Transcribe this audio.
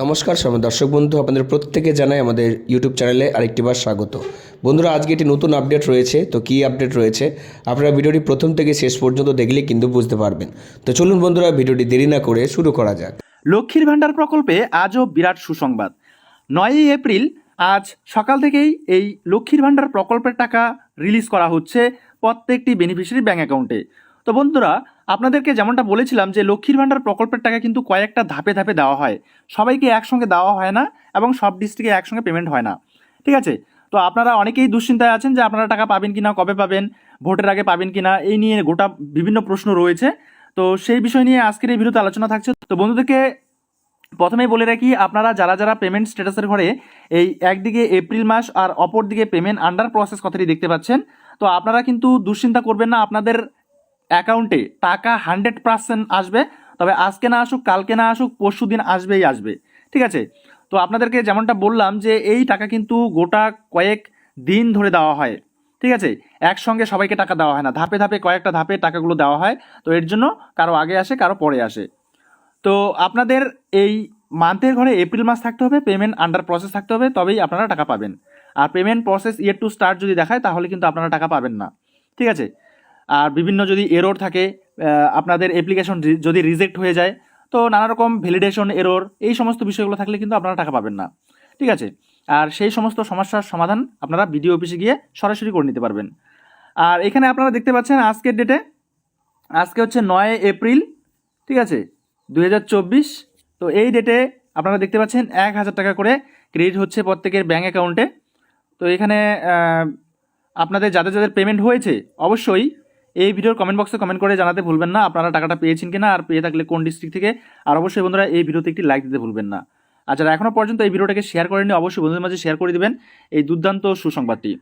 নমস্কার সব দর্শক বন্ধু, আপনাদের প্রত্যেকে জানাই আমাদের ইউটিউব চ্যানেলে আরেকটিবার স্বাগত। বন্ধুরা, আজকে একটি নতুন আপডেট রয়েছে। তো কী আপডেট রয়েছে? আপনারা ভিডিওটি প্রথম থেকে শেষ পর্যন্ত দেখলে কিন্তু বুঝতে পারবেন। তো চলুন বন্ধুরা, ভিডিওটি দেরি না করে শুরু করা যাক। লক্ষ্মীর ভাণ্ডার প্রকল্পে আজও বিরাট সুসংবাদ। নয়ই এপ্রিল, আজ সকাল থেকেই এই লক্ষ্মীর ভাণ্ডার প্রকল্পের টাকা রিলিজ করা হচ্ছে প্রত্যেকটি বেনিফিশিয়ারি ব্যাঙ্ক অ্যাকাউন্টে তো বন্ধুরা আপনাদেরকে যেমনটা বলেছিলাম যে লক্ষ্মীর ভাণ্ডার প্রকল্পের টাকা কিন্তু কয়েকটা ধাপে ধাপে দেওয়া হয়। সবাইকে একসঙ্গে দেওয়া হয় না এবং সব ডিস্ট্রিক্টে একসঙ্গে পেমেন্ট হয় না। ঠিক আছে? তো আপনারা অনেকেই দুশ্চিন্তায় আছেন যে আপনারা টাকা পাবেন কিনা, কবে পাবেন, ভোটের আগে পাবেন কিনা, এই নিয়ে গোটা বিভিন্ন প্রশ্ন রয়েছে। তো সেই বিষয় নিয়ে আজকের এই ভিডিওতে আলোচনা থাকছে। তো বন্ধুদেরকে প্রথমেই বলে রাখি, আপনারা যারা যারা পেমেন্ট স্ট্যাটাসের ঘরে এই একদিকে এপ্রিল মাস আর অপর দিকে পেমেন্ট আন্ডার প্রসেস কথাটি দেখতে পাচ্ছেন। তো আপনারা কিন্তু দুশ্চিন্তা করবেন না, আপনাদের অ্যাকাউন্টে টাকা হান্ড্রেড পার্সেন্ট আসবে, তবে আজকে না আসুক, কালকে না আসুক, পরশু দিন আসবেই আসবে। ঠিক আছে? তো আপনাদেরকে যেমনটা বললাম যে এই টাকা কিন্তু গোটা কয়েক দিন ধরে দেওয়া হয়। ঠিক আছে? একসঙ্গে সবাইকে টাকা দেওয়া হয় না। ধাপে ধাপে কয়েকটা ধাপে টাকাগুলো দেওয়া হয়। তো এর জন্য কারও আগে আসে, কারও পরে আসে। তো আপনাদের এই মান্থের ঘরে এপ্রিল মাস থাকতে হবে, পেমেন্ট আন্ডার প্রসেস থাকতে হবে, তবেই আপনারা টাকা পাবেন। আর payment process yet to start যদি দেখায়, তাহলে কিন্তু আপনারা টাকা পাবেন না। ঠিক আছে? আর বিভিন্ন যদি এরর থাকে আপনাদের অ্যাপ্লিকেশন যদি রিজেক্ট হয়ে যায়, তো নানা রকম ভ্যালিডেশন এরর এই সমস্ত বিষয়গুলো থাকলে কিন্তু আপনারা টাকা পাবেন না। ঠিক আছে? আর সেই সমস্ত সমস্যার সমাধান আপনারা বিডিও অফিসে গিয়ে সরাসরি করে নিতে পারবেন। আর এখানে আপনারা দেখতে পাচ্ছেন আজকের ডেটে আজকে হচ্ছে নয় এপ্রিল, ঠিক আছে? দু হাজার চব্বিশ। তো এই ডেটে আপনারা দেখতে পাচ্ছেন এক হাজার টাকা করে ক্রেডিট হচ্ছে প্রত্যেকের ব্যাঙ্ক অ্যাকাউন্টে তো এখানে আপনাদের যাদের যাদের পেমেন্ট হয়েছে, অবশ্যই এই ভিডিওর কমেন্ট বক্সে কমেন্ট করে জানাতে ভুলবেন না। আপনারা টাকাটা পেয়েছেন কিনা আর পেয়ে থাকলে কোন ডিস্ট্রিক্ট থেকে। আর অবশ্যই বন্ধুরা, এই ভিডিওতে একটি লাইক দিতে ভুলবেন না। আর যারা এখনও পর্যন্ত এই ভিডিওটাকে শেয়ার করেনি অবশ্যই বন্ধুদের মাঝে শেয়ার করে দেবেন। এই দুর্দান্ত সুসংবাদটি।